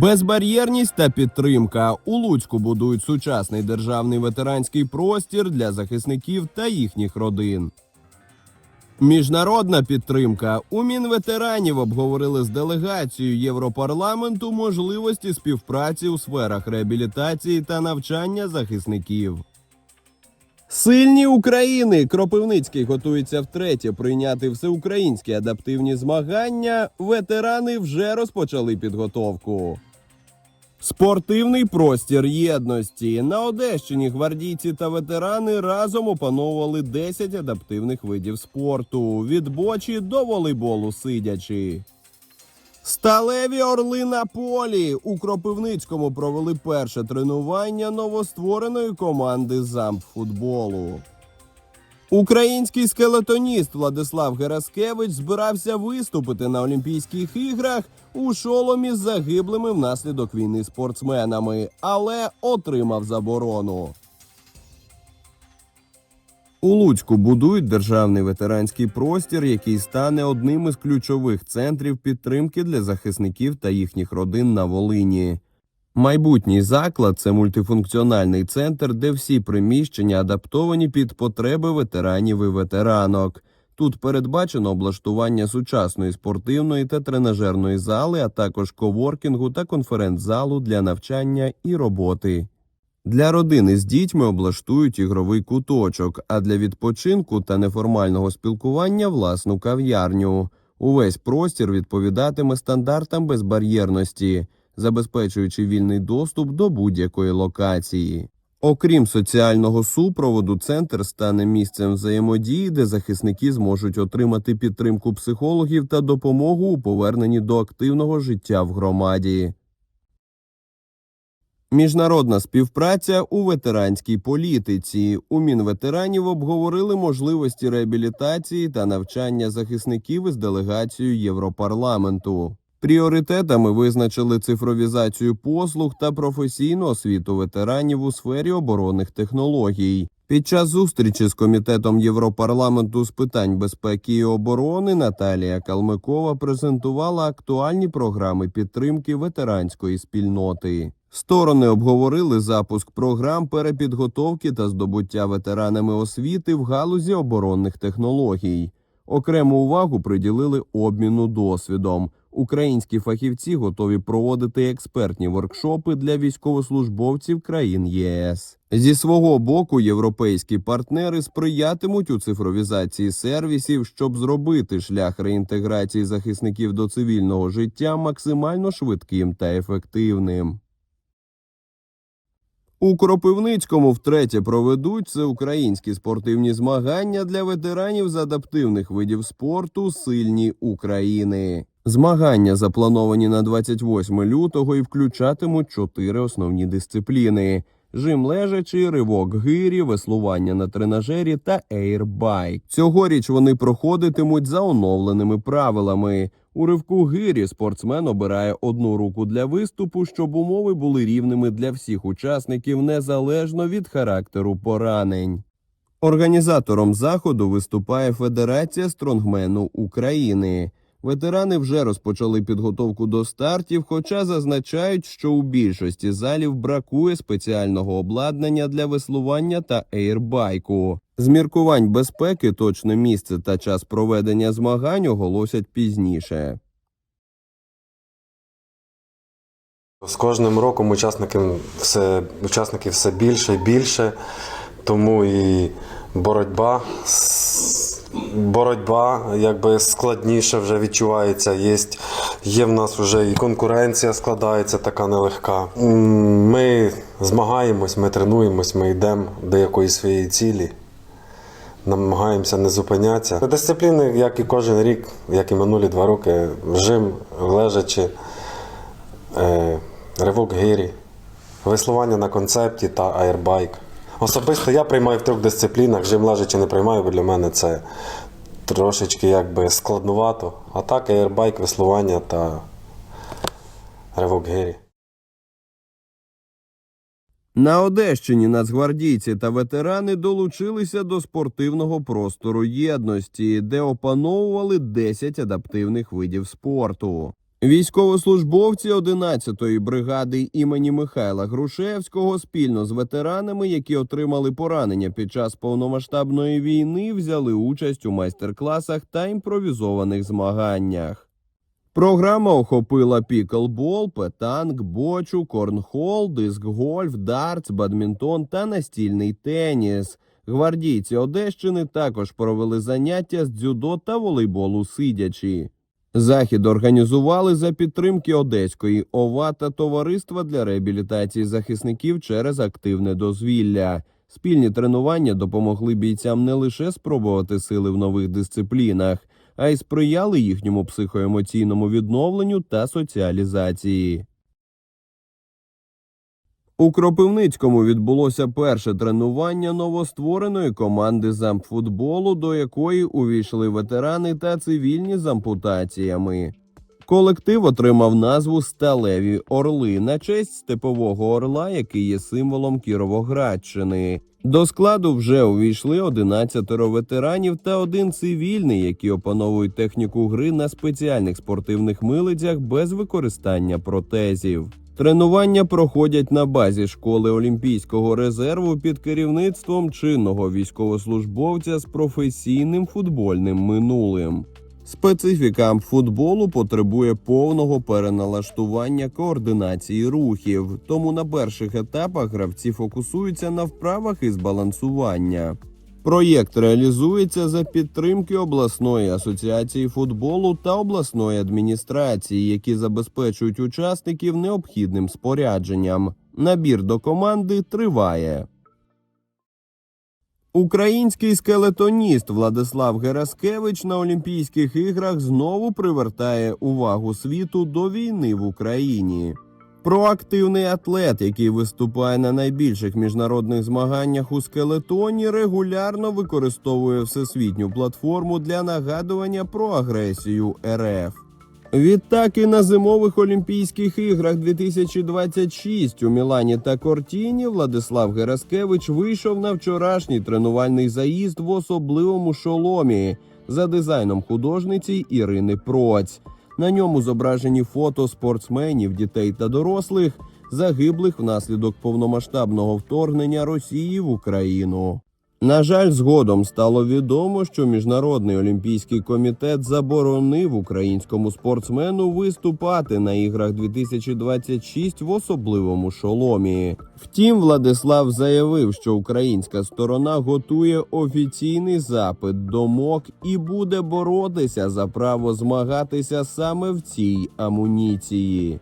Безбар'єрність та підтримка у Луцьку будують сучасний державний ветеранський простір для захисників та їхніх родин. Міжнародна підтримка у Мінветеранів обговорили з делегацією Європарламенту можливості співпраці у сферах реабілітації та навчання захисників. Сильні України Кропивницький готується втретє прийняти всеукраїнські адаптивні змагання. Ветерани вже розпочали підготовку. Спортивний простір єдності на Одещині гвардійці та ветерани разом опановували 10 адаптивних видів спорту від бочі до волейболу сидячи. Сталеві орли на полі у Кропивницькому провели перше тренування новоствореної команди зампфутболу. Український скелетоніст Владислав Гераскевич збирався виступити на Олімпійських іграх у шоломі з загиблими внаслідок війни спортсменами, але отримав заборону. У Луцьку будують державний ветеранський простір, який стане одним із ключових центрів підтримки для захисників та їхніх родин на Волині. Майбутній заклад це мультифункціональний центр, де всі приміщення адаптовані під потреби ветеранів і ветеранок. Тут передбачено облаштування сучасної спортивної та тренажерної зали, а також коворкінгу та конференц-залу для навчання і роботи. Для родини з дітьми облаштують ігровий куточок, а для відпочинку та неформального спілкування власну кав'ярню. Увесь простір відповідатиме стандартам безбар'єрності, забезпечуючи вільний доступ до будь-якої локації. Окрім соціального супроводу, центр стане місцем взаємодії, де захисники зможуть отримати підтримку психологів та допомогу у поверненні до активного життя в громаді. Міжнародна співпраця у ветеранській політиці. У Мінветеранів обговорили можливості реабілітації та навчання захисників із делегацією Європарламенту. Пріоритетами визначили цифровізацію послуг та професійну освіту ветеранів у сфері оборонних технологій. Під час зустрічі з комітетом Європарламенту з питань безпеки і оборони Наталія Калмикова презентувала актуальні програми підтримки ветеранської спільноти. Сторони обговорили запуск програм перепідготовки та здобуття ветеранами освіти в галузі оборонних технологій. Окрему увагу приділили обміну досвідом. Українські фахівці готові проводити експертні воркшопи для військовослужбовців країн ЄС. Зі свого боку, європейські партнери сприятимуть у цифровізації сервісів, щоб зробити шлях реінтеграції захисників до цивільного життя максимально швидким та ефективним. У Кропивницькому втретє проведуть всеукраїнські спортивні змагання для ветеранів з адаптивних видів спорту Сильні України. Змагання заплановані на 28 лютого і включатимуть чотири основні дисципліни: жим лежачий, ривок гирі, веслування на тренажері та ейрбайк. Цьогоріч вони проходитимуть за оновленими правилами. У ривку гирі спортсмен обирає одну руку для виступу, щоб умови були рівними для всіх учасників незалежно від характеру поранень. Організатором заходу виступає Федерація стронгмену України. Ветерани вже розпочали підготовку до стартів, хоча зазначають, що у більшості залів бракує спеціального обладнання для веслування та ейрбайку. З міркувань безпеки точне місце та час проведення змагань оголосять пізніше. З кожним роком учасників все, учасників все більше і більше, тому і боротьба, с- боротьба якби складніше вже відчувається. Є, є в нас вже і конкуренція складається така нелегка. Ми змагаємось, ми тренуємось, ми йдемо до якоїсь своєї цілі. Намагаємося не зупинятися. Дисципліни, як і кожен рік, як і минулі два роки, жим, лежачи, е, ривок гирі, веслування на концепті та аербайк. Особисто я приймаю в трьох дисциплінах, жим лежачи не приймаю, бо для мене це трошечки якби складнувато. А так аербайк, веслування та ривок гирі. На Одещині нацгвардійці та ветерани долучилися до спортивного простору єдності, де опановували 10 адаптивних видів спорту. Військовослужбовці 11-ї бригади імені Михайла Грушевського спільно з ветеранами, які отримали поранення під час повномасштабної війни, взяли участь у майстер-класах та імпровізованих змаганнях. Програма охопила піклбол, петанк, бочу, корнхол, диск-гольф, дартс, бадмінтон та настільний теніс. Гвардійці Одещини також провели заняття з дзюдо та волейболу сидячи. Захід організували за підтримки Одеської ОВА та Товариства для реабілітації захисників через активне дозвілля. Спільні тренування допомогли бійцям не лише спробувати сили в нових дисциплінах, а й сприяли їхньому психоемоційному відновленню та соціалізації. У Кропивницькому відбулося перше тренування новоствореної команди замфутболу, до якої увійшли ветерани та цивільні з ампутаціями. Колектив отримав назву Сталеві Орли на честь степового орла, який є символом Кіровоградщини. До складу вже увійшли 11 ветеранів та один цивільний, які опановують техніку гри на спеціальних спортивних милицях без використання протезів. Тренування проходять на базі школи Олімпійського резерву під керівництвом чинного військовослужбовця з професійним футбольним минулим. Специфіка футболу потребує повного переналаштування координації рухів, тому на перших етапах гравці фокусуються на вправах із балансування. Проєкт реалізується за підтримки обласної асоціації футболу та обласної адміністрації, які забезпечують учасників необхідним спорядженням. Набір до команди триває. Український скелетоніст Владислав Гераскевич на Олімпійських іграх знову привертає увагу світу до війни в Україні. Проактивний атлет, який виступає на найбільших міжнародних змаганнях у скелетоні, регулярно використовує всесвітню платформу для нагадування про агресію РФ. Відтак і на зимових Олімпійських іграх 2026 у Мілані та Кортіні Владислав Гераскевич вийшов на вчорашній тренувальний заїзд в особливому шоломі за дизайном художниці Ірини Проць. На ньому зображені фото спортсменів, дітей та дорослих, загиблих внаслідок повномасштабного вторгнення Росії в Україну. На жаль, згодом стало відомо, що Міжнародний олімпійський комітет заборонив українському спортсмену виступати на іграх 2026 в особливому шоломі. Втім, Владислав заявив, що українська сторона готує офіційний запит до МОК і буде боротися за право змагатися саме в цій амуніції.